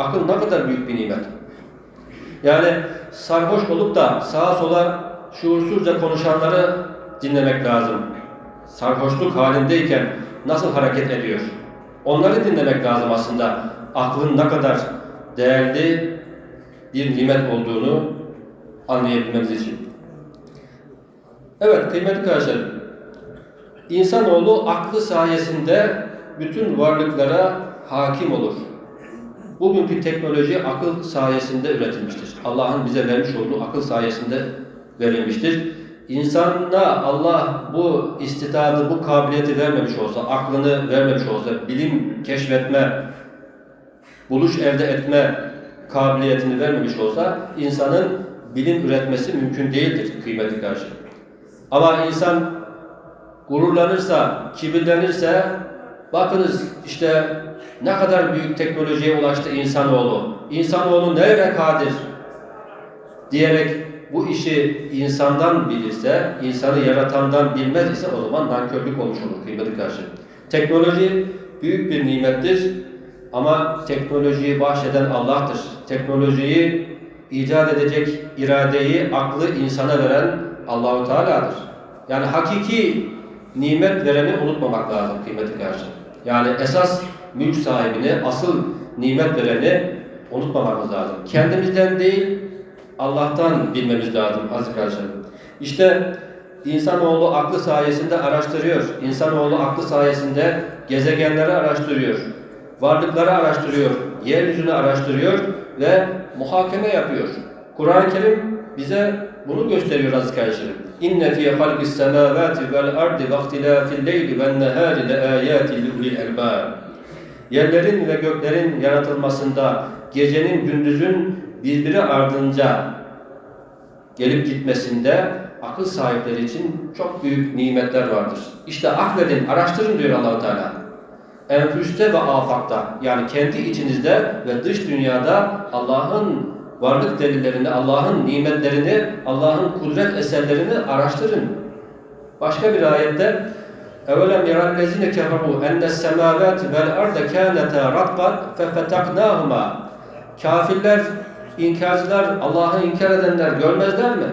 Akıl ne kadar büyük bir nimet. Yani sarhoş olup da sağa sola şuursuzca konuşanları dinlemek lazım. Sarhoşluk halindeyken nasıl hareket ediyor? Onları dinlemek lazım aslında. Aklın ne kadar değerli bir nimet olduğunu anlayabilmemiz için. Evet kıymetli kardeşlerim. İnsanoğlu aklı sayesinde bütün varlıklara hakim olur. Bugünkü teknoloji akıl sayesinde üretilmiştir. Allah'ın bize vermiş olduğu akıl sayesinde verilmiştir. İnsana Allah bu istidadı, bu kabiliyeti vermemiş olsa, aklını vermemiş olsa, bilim keşfetme, buluş elde etme kabiliyetini vermemiş olsa, insanın bilim üretmesi mümkün değildir kıymetli karşı. Ama insan gururlanırsa, kibirlenirse, bakınız işte ne kadar büyük teknolojiye ulaştı insanoğlu. İnsanoğlu nereye kadir diyerek bu işi insandan bilirse, insanı yaratandan bilmez ise o zaman nankörlük olmuş olur kıymetli karşı. Teknoloji büyük bir nimettir ama teknolojiyi bahşeden Allah'tır. Teknolojiyi icat edecek iradeyi, aklı insana veren Allahu Teala'dır. Yani hakiki nimet vereni unutmamak lazım kıymetli karşı. Yani esas mülk sahibini, asıl nimet vereni unutmamamız lazım. Kendimizden değil, Allah'tan bilmemiz lazım aziz kardeşlerim. İşte insanoğlu aklı sayesinde araştırıyor. İnsanoğlu aklı sayesinde gezegenleri araştırıyor. Varlıkları araştırıyor. Yeryüzünü araştırıyor ve muhakeme yapıyor. Kur'an-ı Kerim bize bunu gösteriyor aziz kardeşlerim. İnne fî halqis semâvâti vel ardi ve ihtilâfil leyli ven nehâri le âyâti li ulil elbâb. Yerlerin ve göklerin yaratılmasında gecenin gündüzün birbiri ardınca gelip gitmesinde akıl sahipleri için çok büyük nimetler vardır. İşte akledin, araştırın diyor Allahu Teala. Enfüste ve afakta yani kendi içinizde ve dış dünyada Allah'ın varlık delillerini, Allah'ın nimetlerini, Allah'ın kudret eserlerini araştırın. Başka bir ayette Evelem yerellezine keferu ennes semavati vel arda kâneta ratban fefetaknâhuma. Kafirler, inkarcılar, Allah'ı inkar edenler görmezler mi?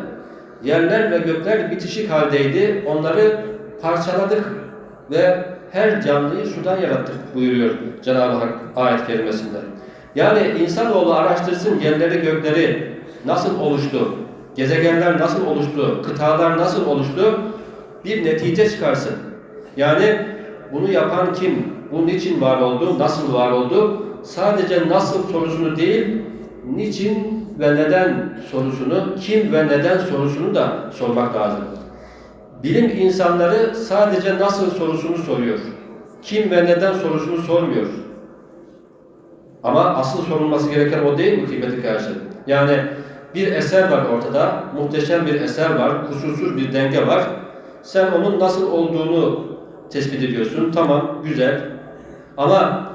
Yerler ve gökler bitişik haldeydi. Onları parçaladık ve her canlıyı sudan yarattık buyuruyor Cenab-ı Hak ayet kelimesinde. Yani insanoğlu araştırsın yerleri gökleri nasıl oluştu, gezegenler nasıl oluştu, kıtalar nasıl oluştu bir netice çıkarsın. Yani bunu yapan kim, bunun için var oldu, nasıl var oldu, sadece nasıl sorusunu değil, niçin ve neden sorusunu, kim ve neden sorusunu da sormak lazım. Bilim insanları sadece nasıl sorusunu soruyor. Kim ve neden sorusunu sormuyor. Ama asıl sorulması gereken o değil mi kıymetli kardeşlerim? Yani bir eser var ortada, muhteşem bir eser var, kusursuz bir denge var. Sen onun nasıl olduğunu tespit ediyorsun. Tamam, güzel. Ama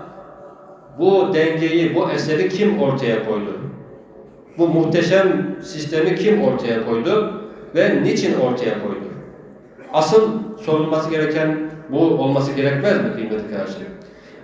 bu dengeyi, bu eseri kim ortaya koydu? Bu muhteşem sistemi kim ortaya koydu ve niçin ortaya koydu? Asıl sorulması gereken bu olması gerekmez mi kıymetli kardeşlerim?